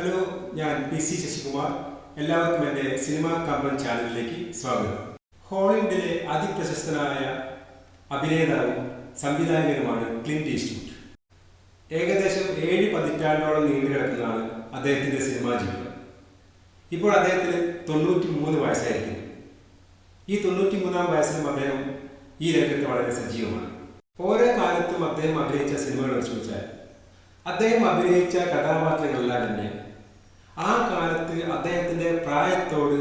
Hello ഞാൻ P C Sasikumar. എല്ലാവർക്കും എന്റെ സിനിമാ കമ്പൻ ചാനലിലേക്ക് സ്വാഗതം. ഹോളിവുഡിലെ അതിപ്രശസ്തനായ അഭിനേതാവും സംവിധായകനുമാണ് ക്ലിന്റ് ഈസ്റ്റ്വുഡ്. ഏകദേശം ഏഴ് പതിറ്റാണ്ടോളം നീണ്ടു കിടക്കുന്നതാണ് അദ്ദേഹത്തിന്റെ സിനിമാ ജീവിതം. ഇപ്പോൾ അദ്ദേഹത്തിന് തൊണ്ണൂറ്റി മൂന്ന് വയസ്സായിരിക്കുന്നു. ഈ തൊണ്ണൂറ്റി മൂന്നാം വയസ്സിലും അദ്ദേഹം ഈ രംഗത്ത് വളരെ സജീവമാണ്. ഓരോ കാലത്തും അദ്ദേഹം അഭിനയിച്ച സിനിമകൾ വെച്ചാൽ അദ്ദേഹം അഭിനയിച്ച കഥാപാത്രങ്ങളെല്ലാം തന്നെ ആ കാലത്ത് അദ്ദേഹത്തിന്റെ പ്രായത്തോട്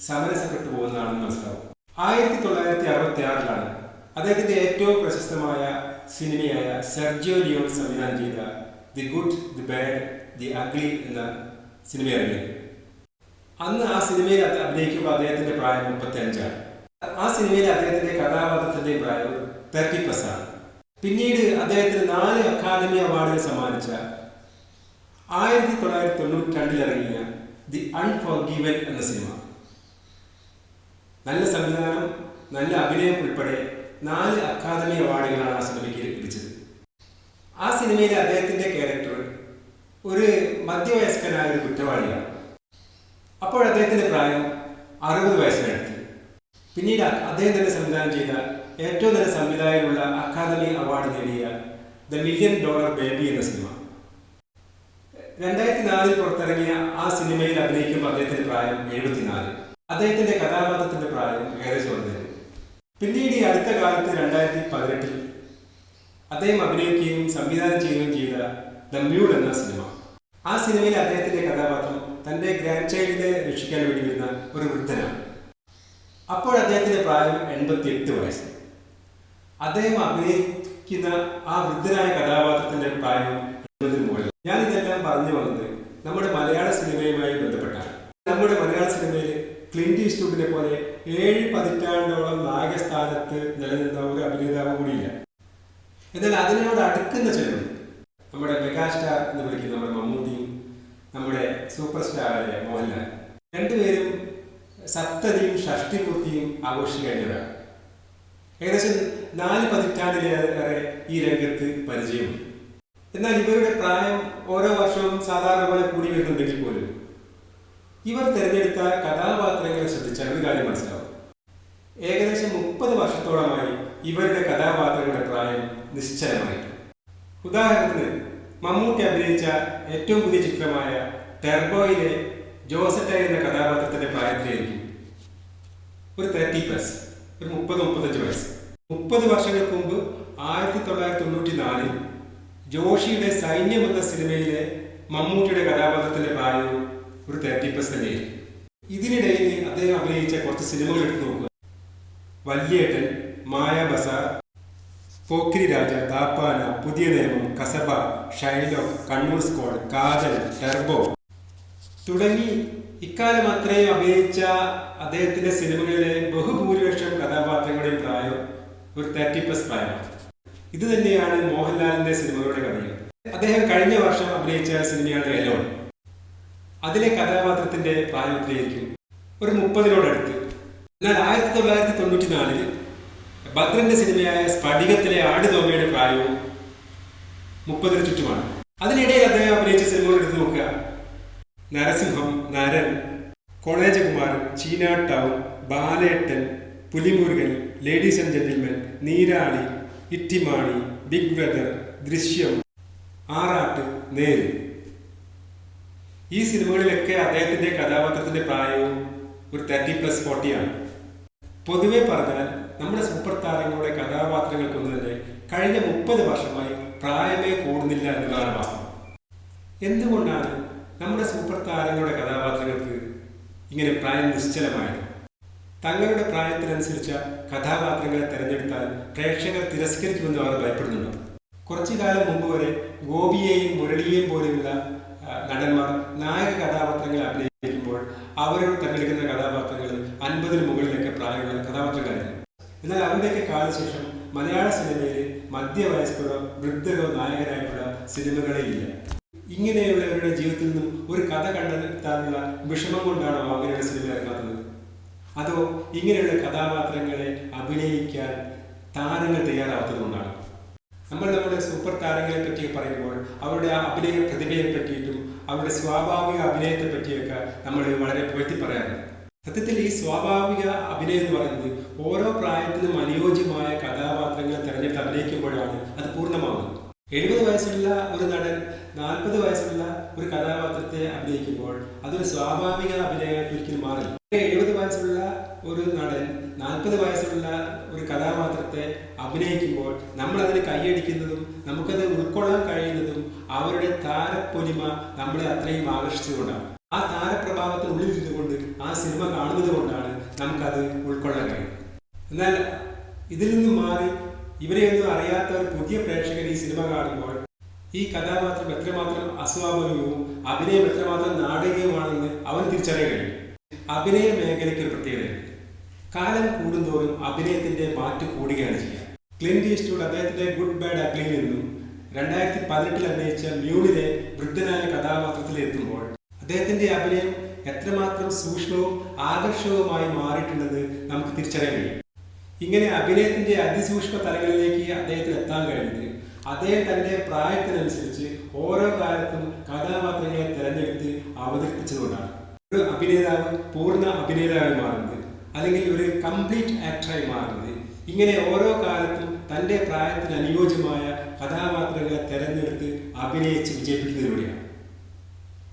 സമരസപ്പെട്ടു പോകുന്നതാണെന്ന് മനസ്സിലാവും. ആയിരത്തി തൊള്ളായിരത്തി അറുപത്തി ആറിലാണ് അദ്ദേഹത്തിന്റെ ഏറ്റവും പ്രശസ്തമായ സിനിമയായ സെർജിയോ ലിയോൺ സംവിധാനം ചെയ്ത the good the bad the ugly എന്ന സിനിമ ഇറങ്ങിയത് അന്ന് ആ സിനിമയിൽ അഭിനയിക്കുമ്പോൾ അദ്ദേഹത്തിന്റെ പ്രായം മുപ്പത്തി അഞ്ചാണ് ആ സിനിമയിൽ അദ്ദേഹത്തിന്റെ കഥാപാത്രത്തിന്റെ പ്രായം തേർട്ടി പ്ലസ് ആണ്. പിന്നീട് അദ്ദേഹത്തിന് നാല് അക്കാദമി അവാർഡുകൾ സമ്മാനിച്ച ആയിരത്തി തൊള്ളായിരത്തി തൊണ്ണൂറ്റി രണ്ടിൽ ഇറങ്ങിയ ദി അൺഫോർഗീവൻ എന്ന സിനിമ നല്ല സംവിധാനം നല്ല അഭിനയം ഉൾപ്പെടെ നാല് അക്കാദമി അവാർഡുകളാണ് ആ സിനിമയ്ക്ക് ലഭിച്ചത്. ആ സിനിമയിലെ അദ്ദേഹത്തിന്റെ ക്യാരക്ടർ ഒരു മധ്യവയസ്കനായ ഒരു കുറ്റവാളിയാണ്. അപ്പോൾ അദ്ദേഹത്തിന്റെ പ്രായം അറുപത് വയസ്സിനടുത്ത്. പിന്നീട് അദ്ദേഹം തന്നെ സംവിധാനം ചെയ്ത ഏറ്റവും നല്ല സംവിധായകനുള്ള അക്കാദമി അവാർഡ് നേടിയ ദ മില്യൺ ഡോളർ ബേബി എന്ന സിനിമ രണ്ടായിരത്തി നാലിൽ പുറത്തിറങ്ങിയ ആ സിനിമയിൽ അഭിനയിക്കുമ്പോൾ അദ്ദേഹത്തിന്റെ പ്രായം എഴുപത്തിനാല്. അദ്ദേഹത്തിന്റെ കഥാപാത്രത്തിന്റെ പ്രായം ഏകദേശം ഒന്ന്. പിന്നീട് ഈ അടുത്ത കാലത്ത് രണ്ടായിരത്തി പതിനെട്ടിൽ അദ്ദേഹം അഭിനയിക്കുകയും സംവിധാനം ചെയ്യുകയും ചെയ്ത ദ മ്യൂഡ് എന്ന സിനിമ. ആ സിനിമയിൽ അദ്ദേഹത്തിന്റെ കഥാപാത്രം തന്റെ ഗ്രാൻഡ് ചൈൽഡിനെ രക്ഷിക്കാൻ വേണ്ടി വരുന്ന ഒരു വൃദ്ധനാണ്. അപ്പോൾ അദ്ദേഹത്തിന്റെ പ്രായം എൺപത്തി എട്ട് വയസ്സ്. അദ്ദേഹം അഭിനയിക്കുന്ന ആ വൃദ്ധനായ കഥാപാത്രത്തിന്റെ പ്രായം നമ്മുടെ മലയാള സിനിമയുമായി ബന്ധപ്പെട്ടാണ്. നമ്മുടെ മലയാള സിനിമയിൽ ക്ലിന്റ് ഈസ്റ്റ്വുഡിനെ പോലെ ഏഴ് പതിറ്റാണ്ടോളം നായകസ്ഥാനത്ത് നിലനിന്ന ഒരു അഭിനേതാവ് കൂടിയില്ല. എന്നാൽ അതിനോട് അടുക്കുന്ന ചിലരുണ്ട്. നമ്മുടെ മെഗാസ്റ്റാർ എന്ന് വിളിക്കുന്ന നമ്മുടെ മമ്മൂട്ടിയും നമ്മുടെ സൂപ്പർ സ്റ്റാറായ മോഹൻലാൽ. രണ്ടുപേരും സപ്തതിയും ഷഷ്ടിപൂർത്തിയും ആഘോഷിക്കേണ്ടതാണ് ഏകദേശം നാല് പതിറ്റാണ്ടിലേറെ ഈ രംഗത്ത് പരിചയമുണ്ട്. എന്നാൽ ഇവരുടെ പ്രായം ഓരോ വർഷവും സാധാരണ പോലെ കൂടി വരുന്നുണ്ടെങ്കിൽ പോലും. ഇവർ തിരഞ്ഞെടുത്ത കഥാപാത്രങ്ങളെ ശ്രദ്ധിച്ചാൽ ഒരു കാര്യം മനസ്സിലാവും. ഏകദേശം മുപ്പത് വർഷത്തോളമായി ഇവരുടെ കഥാപാത്രങ്ങളുടെ പ്രായം നിശ്ചലമായിട്ട്. ഉദാഹരണത്തിന് മമ്മൂട്ടി അഭിനയിച്ച ഏറ്റവും പുതിയ ചിത്രമായ ടെർബോയിലെ ജോസറ്റ എന്ന കഥാപാത്രത്തിന്റെ പ്രായത്തിലായിരിക്കും. ഒരു തേർട്ടി പ്ലസ് ഒരു മുപ്പത് മുപ്പത്തഞ്ച് വയസ്സ്. മുപ്പത് വർഷങ്ങൾക്ക് മുമ്പ് ആയിരത്തി തൊള്ളായിരത്തി ജോഷിയുടെ സൈന്യം എന്ന സിനിമയിലെ മമ്മൂട്ടിയുടെ കഥാപാത്രത്തിലെ പ്രായവും ഒരു തേർട്ടി പ്ലസ് തന്നെയായിരിക്കും ഇതിനിടയിൽ അദ്ദേഹം അഭിനയിച്ച കുറച്ച് സിനിമകൾ എടുത്തു നോക്കുക. വല്യേട്ടൻ മായ Bazar Pokkiri Raja Thappana Puthiya Niyamam Kasaba Shylock Kannur squad Kaathal Turbo. തുടങ്ങി ഇക്കാലം അത്രയും അഭിനയിച്ച അദ്ദേഹത്തിന്റെ സിനിമകളിലെ ബഹുഭൂരിപക്ഷം കഥാപാത്രങ്ങളുടെയും പ്രായം ഒരു തേർട്ടി പ്രായമാണ്. ഇത് തന്നെയാണ് മോഹൻലാലിന്റെ സിനിമകളുടെ കഥയും അദ്ദേഹം കഴിഞ്ഞ വർഷം അഭിനയിച്ച സിനിമയാണ് എലോൺ അതിലെ കഥാപാത്രത്തിന്റെ പ്രായത്തിലായിരിക്കും ഒരു മുപ്പതിനോടടുത്ത്. എന്നാൽ ആയിരത്തി തൊള്ളായിരത്തി തൊണ്ണൂറ്റി നാലിൽ ഭദ്രന്റെ സിനിമയായ സ്ഫടികത്തിലെ ആടുതോമയുടെ പ്രായവും മുപ്പതിന് ചുറ്റുമാണ്. അതിനിടയിൽ അദ്ദേഹം അഭിനയിച്ച സിനിമകൾ എടുത്തു നോക്കുക. Narasimham Naran college Kumar China town Balettan Pulimurugan ladies and gentlemen Neerali Ittymaani big weather Drishyam Aarattu നേര്. ഈ സിനിമകളിലൊക്കെ അദ്ദേഹത്തിന്റെ കഥാപാത്രത്തിന്റെ പ്രായവും ഒരു തേർട്ടി പ്ലസ് ഫോർട്ടിയാണ് പൊതുവെ പറഞ്ഞാൽ നമ്മുടെ സൂപ്പർ താരങ്ങളുടെ കഥാപാത്രങ്ങൾക്കൊന്നും തന്നെ കഴിഞ്ഞ മുപ്പത് വർഷമായി പ്രായമേ കൂടുന്നില്ല എന്നതാണ് വാസ്തവം എന്തുകൊണ്ടാണ് നമ്മുടെ സൂപ്പർ താരങ്ങളുടെ കഥാപാത്രങ്ങൾക്ക് ഇങ്ങനെ പ്രായം നിശ്ചലമായത്? തങ്ങളുടെ പ്രായത്തിനനുസരിച്ച കഥാപാത്രങ്ങളെ തിരഞ്ഞെടുത്താൽ പ്രേക്ഷകർ തിരസ്കരിക്കുമെന്ന് അവർ ഭയപ്പെടുന്നുണ്ട് കുറച്ചു കാലം മുമ്പ് വരെ ഗോപിയെയും മുരളിയെയും പോലെയുള്ള നടന്മാർ നായക കഥാപാത്രങ്ങൾ അഭിനയിക്കുമ്പോൾ അവരോട് തിരഞ്ഞെടുക്കുന്ന കഥാപാത്രങ്ങൾ അൻപതിന് മുകളിലൊക്കെ പ്രായമുള്ള കഥാപാത്രങ്ങളായിരുന്നു. എന്നാൽ അവരുടെയൊക്കെ കാലശേഷം മലയാള സിനിമയിൽ മധ്യവയസ്കരോ വൃദ്ധരോ നായകരായിട്ടുള്ള സിനിമകളേ ഇല്ല. ഇങ്ങനെയുള്ളവരുടെ ജീവിതത്തിൽ നിന്നും ഒരു കഥ കണ്ടെത്താനുള്ള വിഷമം കൊണ്ടാണോ അങ്ങനെയുള്ള സിനിമ അതോ ഇങ്ങനെയുള്ള കഥാപാത്രങ്ങളെ അഭിനയിക്കാൻ താരങ്ങൾ തയ്യാറാവാത്തത് കൊണ്ടാണ് നമ്മൾ നമ്മുടെ സൂപ്പർ താരങ്ങളെ പറ്റി പറയുമ്പോൾ അവരുടെ അഭിനയ പ്രതിഭയെ പറ്റിയിട്ടും അവരുടെ സ്വാഭാവിക അഭിനയത്തെ പറ്റിയൊക്കെ നമ്മൾ വളരെ പുകഴ്ത്തി പറയാറുണ്ട്. സത്യത്തിൽ ഈ സ്വാഭാവിക അഭിനയം എന്ന് പറയുന്നത് ഓരോ പ്രായത്തിനും അനുയോജ്യമായ കഥാപാത്രങ്ങളെ തിരഞ്ഞെടുത്ത് അഭിനയിക്കുമ്പോഴാണ് അത് പൂർണമാകുന്നത് എഴുപത് വയസ്സുള്ള ഒരു നടൻ നാൽപ്പത് വയസ്സുള്ള ഒരു കഥാപാത്രത്തെ അഭിനയിക്കുമ്പോൾ അതൊരു സ്വാഭാവിക അഭിനയമായിട്ട് ഒരിക്കലും മാറില്ല എഴുപത് വയസ്സുള്ള ഒരു നടൻ നാൽപ്പത് വയസ്സുള്ള ഒരു കഥാപാത്രത്തെ അഭിനയിക്കുമ്പോൾ നമ്മൾ അതിന് കൈയടിക്കുന്നതും നമുക്കത് ഉൾക്കൊള്ളാൻ കഴിയുന്നതും അവരുടെ താരപ്പൊലിമ നമ്മളെ അത്രയും ആകർഷിച്ചുകൊണ്ടാണ്. ആ താരപ്രഭാവത്തിനുള്ളിൽ ഇരുന്നുകൊണ്ട് ആ സിനിമ കാണുന്നത് കൊണ്ടാണ് നമുക്കത് ഉൾക്കൊള്ളാൻ കഴിയുന്നത്. എന്നാൽ ഇതിൽ നിന്നും മാറി ഇവരെയൊന്നും അറിയാത്ത ഒരു പുതിയ പ്രേക്ഷകൻ ഈ സിനിമ കാണുമ്പോൾ ഈ കഥാപാത്രം എത്രമാത്രം അസ്വാഭാവികവും അഭിനയം എത്രമാത്രം നാടകീയമാണെന്ന് അവർ തിരിച്ചറിയാൻ കഴിയും. അഭിനയ മേഖലയ്ക്ക് പ്രത്യേകതയുണ്ട്. കാലം കൂടുന്തോറും അഭിനയത്തിന്റെ മാറ്റ് കൂടുകയാണ് ചെയ്യുക. ക്ലിന്റ് ഈസ്റ്റ്വുഡ് അദ്ദേഹത്തിന്റെ ഗുഡ് ബാഡ് അഗ്ലിയിൽ നിന്നും രണ്ടായിരത്തി പതിനെട്ടിൽ അഭിനയിച്ച മ്യൂണിലെ വൃദ്ധനായ കഥാപാത്രത്തിൽ എത്തുമ്പോൾ അദ്ദേഹത്തിന്റെ അഭിനയം എത്രമാത്രം സൂക്ഷ്മവും ആകർഷകവുമായി മാറിയിട്ടുണ്ടെന്ന് നമുക്ക് തിരിച്ചറിയാൻ കഴിയും. ഇങ്ങനെ അഭിനയത്തിന്റെ അതിസൂക്ഷ്മ തലങ്ങളിലേക്ക് അദ്ദേഹത്തിന് എത്താൻ കഴിഞ്ഞത് അദ്ദേഹം തന്റെ പ്രായത്തിനനുസരിച്ച് ഓരോ കാലത്തും കഥാപാത്രങ്ങളെ തിരഞ്ഞെടുത്ത് അവതരിപ്പിച്ചതുകൊണ്ടാണ്. ഒരു അഭിനേതാവ് പൂർണ അഭിനേതാവായി മാറുന്നത് അല്ലെങ്കിൽ ഒരു കംപ്ലീറ്റ് ആക്ടറായി മാറുന്നത് ഇങ്ങനെ ഓരോ കാലത്തും തന്റെ പ്രായത്തിന് അനുയോജ്യമായ കഥാപാത്രങ്ങളെ തെരഞ്ഞെടുത്ത് അഭിനയിച്ച് വിജയിപ്പിക്കുന്നതിലൂടെയാണ്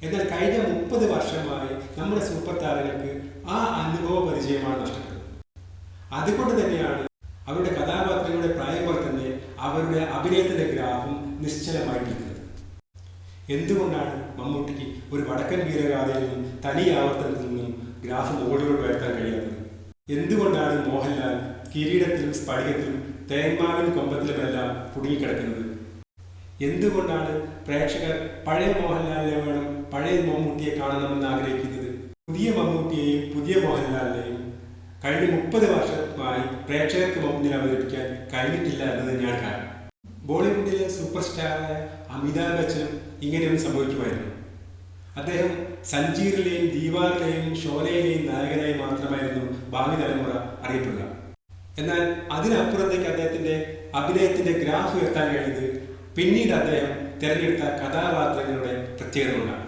എന്നാൽ കഴിഞ്ഞ മുപ്പത് വർഷമായി നമ്മുടെ സൂപ്പർ താരങ്ങൾക്ക് ആ അനുഭവ പരിചയമാണ് നഷ്ടപ്പെട്ടത്. അതുകൊണ്ട് തന്നെയാണ് അവരുടെ കഥാപാത്രങ്ങളുടെ പ്രായം പോലെ തന്നെ അവരുടെ അഭിനയത്തിന്റെ ഗ്രാഫും നിശ്ചലമായിട്ടിരിക്കുന്നത് എന്തുകൊണ്ടാണ് മമ്മൂട്ടിക്ക് ഒരു വടക്കൻ വീരഗാഥയിൽ നിന്നും തനി ആവർത്തനത്തിൽ നിന്നും ഗ്രാഫ് മുകളിലോട്ട് വരുത്താൻ കഴിയാത്തത്? എന്തുകൊണ്ടാണ് മോഹൻലാൽ കിരീടത്തിലും സ്ഫടികത്തിലും തേന്മാവിൻ കൊമ്പത്തിലുമെല്ലാം കുടുങ്ങിക്കിടക്കുന്നത്. എന്തുകൊണ്ടാണ് പ്രേക്ഷകർ പഴയ മോഹൻലാലിനെ വേണം പഴയ മമ്മൂട്ടിയെ കാണണമെന്ന് ആഗ്രഹിക്കുന്നത്? പുതിയ മമ്മൂട്ടിയെയും പുതിയ മോഹൻലാലിനെയും കഴിഞ്ഞ മുപ്പത് വർഷമായി പ്രേക്ഷകർക്ക് മുന്നിൽ അവതരിപ്പിക്കാൻ കഴിഞ്ഞിട്ടില്ല എന്നത് തന്നെയാണ് കാരണം. ബോളിവുഡിലെ സൂപ്പർ സ്റ്റാറായ അമിതാഭ് ബച്ചനും ഇങ്ങനെയൊന്നും സംഭവിക്കുമായിരുന്നു. അദ്ദേഹം സഞ്ജീറിലെയും ദീവാറിലെയും ഷോലയിലെയും നായകനായി മാത്രമായിരുന്നു ഭാവി തലമുറ അറിയപ്പെടുക. എന്നാൽ അതിനപ്പുറത്തേക്ക് അദ്ദേഹത്തിന്റെ അഭിനയത്തിന്റെ ഗ്രാഫ് ഉയർത്താൻ കഴിഞ്ഞത് പിന്നീട് അദ്ദേഹം തിരഞ്ഞെടുത്ത കഥാപാത്രങ്ങളുടെ പ്രത്യേകത കൊണ്ടാണ്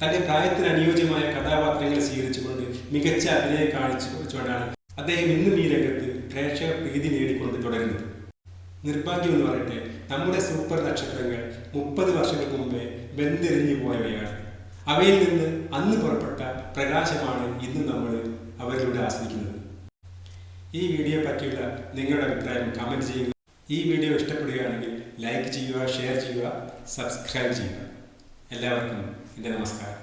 തന്റെ പ്രായത്തിന് അനുയോജ്യമായ കഥാപാത്രങ്ങളെ സ്വീകരിച്ചുകൊണ്ട് മികച്ച അഭിനയം കാണിച്ചു വെച്ചുകൊണ്ടാണ് അദ്ദേഹം ഇന്നും ഈ രംഗത്ത് പ്രേക്ഷക പ്രീതി നേടിക്കൊണ്ട് തുടരുന്നത്. നിർഭാഗ്യം എന്ന് പറയട്ടെ നമ്മുടെ സൂപ്പർ നക്ഷത്രങ്ങൾ മുപ്പത് വർഷങ്ങൾക്ക് മുമ്പേ വെന്തെറിഞ്ഞു പോയവയാണ്. അവയിൽ നിന്ന് അന്ന് പുറപ്പെട്ട പ്രകാശമാണ് ഇന്ന് നമ്മൾ അവരിലൂടെ ആസ്വദിക്കുന്നത്. ഈ വീഡിയോ പറ്റിയുള്ള നിങ്ങളുടെ അഭിപ്രായം കമന്റ് ചെയ്യുക. ഈ വീഡിയോ ഇഷ്ടപ്പെടുകയാണെങ്കിൽ ലൈക്ക് ചെയ്യുക ഷെയർ ചെയ്യുക സബ്സ്ക്രൈബ് ചെയ്യുക. എല്ലാവർക്കും എന്റെ നമസ്കാരം.